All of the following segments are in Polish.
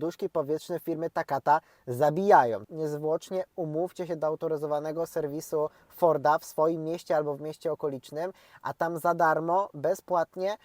poduszki powietrzne firmy Takata zabijają. Niezwłocznie umówcie się do autoryzowanego serwisu Forda w swoim mieście albo w mieście okolicznym, a tam za darmo, bezpłatnie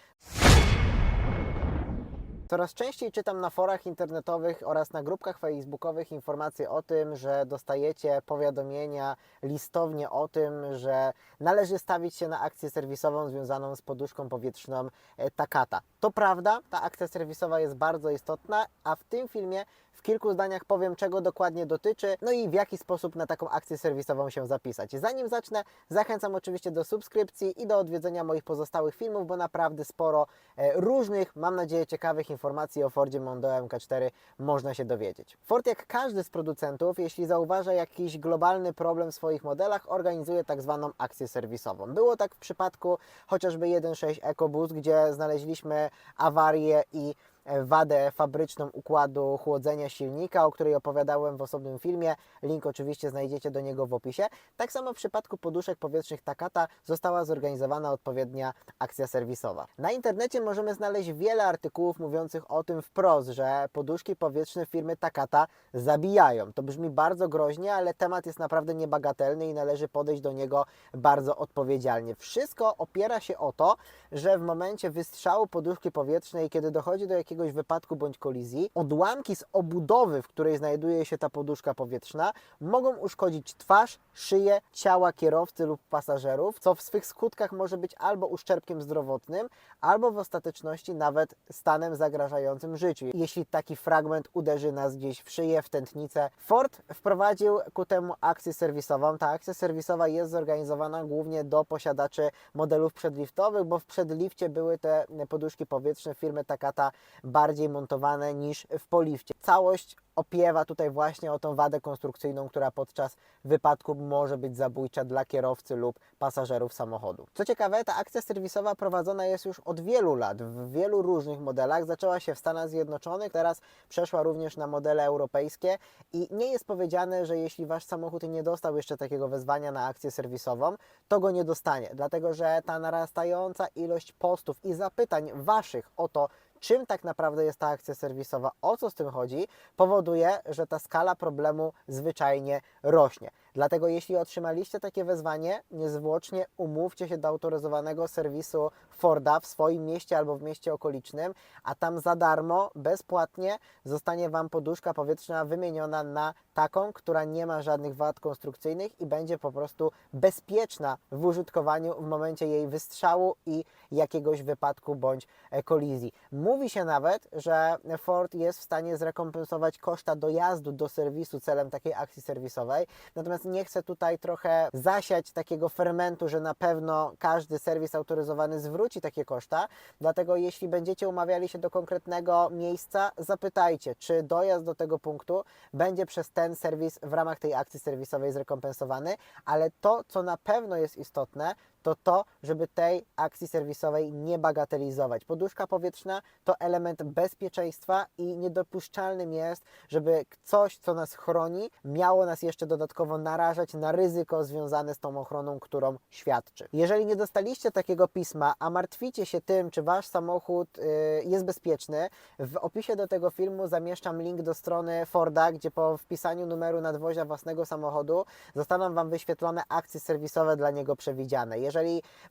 Coraz częściej czytam na forach internetowych oraz na grupkach facebookowych informacje o tym, że dostajecie powiadomienia listownie o tym, że należy stawić się na akcję serwisową związaną z poduszką powietrzną e, Takata. To prawda, ta akcja serwisowa jest bardzo istotna, a w tym filmie w kilku zdaniach powiem, czego dokładnie dotyczy, no i w jaki sposób na taką akcję serwisową się zapisać. Zanim zacznę, zachęcam oczywiście do subskrypcji i do odwiedzenia moich pozostałych filmów, bo naprawdę sporo e, różnych, mam nadzieję, ciekawych informacji o Fordzie Mondeo MK4 można się dowiedzieć. Ford, jak każdy z producentów, jeśli zauważa jakiś globalny problem w swoich modelach, organizuje tak zwaną akcję serwisową. Było tak w przypadku chociażby 1.6 EcoBoost, gdzie znaleźliśmy awarię i wadę fabryczną układu chłodzenia silnika, o której opowiadałem w osobnym filmie. Link oczywiście znajdziecie do niego w opisie. Tak samo w przypadku poduszek powietrznych Takata została zorganizowana odpowiednia akcja serwisowa. Na internecie możemy znaleźć wiele artykułów mówiących o tym wprost, że poduszki powietrzne firmy Takata zabijają. To brzmi bardzo groźnie, ale temat jest naprawdę niebagatelny i należy podejść do niego bardzo odpowiedzialnie. Wszystko opiera się o to, że w momencie wystrzału poduszki powietrznej, kiedy dochodzi do jakiegoś wypadku bądź kolizji, odłamki z obudowy, w której znajduje się ta poduszka powietrzna, mogą uszkodzić twarz, szyję, ciała kierowcy lub pasażerów, co w swych skutkach może być albo uszczerbkiem zdrowotnym, albo w ostateczności nawet stanem zagrażającym życiu. Jeśli taki fragment uderzy nas gdzieś w szyję, w tętnicę. Ford wprowadził ku temu akcję serwisową. Ta akcja serwisowa jest zorganizowana głównie do posiadaczy modelów przedliftowych, bo w przedlifcie były te poduszki powietrzne firmy Takata bardziej montowane niż w polifcie. Całość opiewa tutaj właśnie o tą wadę konstrukcyjną, która podczas wypadku może być zabójcza dla kierowcy lub pasażerów samochodu. Co ciekawe, ta akcja serwisowa prowadzona jest już od wielu lat w wielu różnych modelach. Zaczęła się w Stanach Zjednoczonych, teraz przeszła również na modele europejskie i nie jest powiedziane, że jeśli wasz samochód nie dostał jeszcze takiego wezwania na akcję serwisową, to go nie dostanie, dlatego że ta narastająca ilość postów i zapytań waszych o to, czym tak naprawdę jest ta akcja serwisowa, o co z tym chodzi, powoduje, że ta skala problemu zwyczajnie rośnie. Dlatego jeśli otrzymaliście takie wezwanie, niezwłocznie umówcie się do autoryzowanego serwisu Forda w swoim mieście albo w mieście okolicznym, a tam za darmo, bezpłatnie zostanie Wam poduszka powietrzna wymieniona na taką, która nie ma żadnych wad konstrukcyjnych i będzie po prostu bezpieczna w użytkowaniu w momencie jej wystrzału i jakiegoś wypadku bądź e, kolizji. Mówi się nawet, że Ford jest w stanie zrekompensować koszta dojazdu do serwisu celem takiej akcji serwisowej, natomiast nie chcę tutaj trochę zasiać takiego fermentu, że na pewno każdy serwis autoryzowany zwróci takie koszta, dlatego jeśli będziecie umawiali się do konkretnego miejsca, zapytajcie, czy dojazd do tego punktu będzie przez ten serwis w ramach tej akcji serwisowej zrekompensowany, ale to, co na pewno jest istotne, to to, żeby tej akcji serwisowej nie bagatelizować. Poduszka powietrzna to element bezpieczeństwa i niedopuszczalnym jest, żeby coś, co nas chroni, miało nas jeszcze dodatkowo narażać na ryzyko związane z tą ochroną, którą świadczy. Jeżeli nie dostaliście takiego pisma, a martwicie się tym, czy wasz samochód y, jest bezpieczny, w opisie do tego filmu zamieszczam link do strony Forda, gdzie po wpisaniu numeru nadwozia własnego samochodu zostaną Wam wyświetlone akcje serwisowe dla niego przewidziane. Jeżeli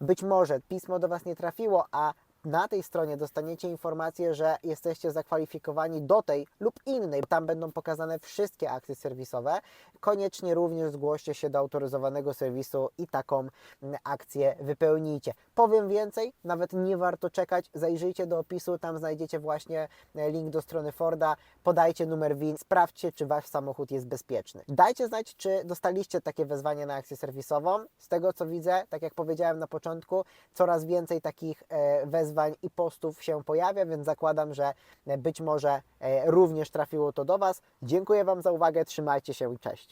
być może pismo do Was nie trafiło, a na tej stronie dostaniecie informację, że jesteście zakwalifikowani do tej lub innej. Tam będą pokazane wszystkie akcje serwisowe. Koniecznie również zgłoście się do autoryzowanego serwisu i taką mm, akcję wypełnijcie. Powiem więcej, nawet nie warto czekać. Zajrzyjcie do opisu, tam znajdziecie właśnie e, link do strony Forda. Podajcie numer WIN, sprawdźcie, czy wasz samochód jest bezpieczny. Dajcie znać, czy dostaliście takie wezwanie na akcję serwisową. Z tego co widzę, tak jak powiedziałem na początku, coraz więcej takich e, wezwań i postów się pojawia, więc zakładam, że być może e, również trafiło to do Was. Dziękuję Wam za uwagę, trzymajcie się i cześć.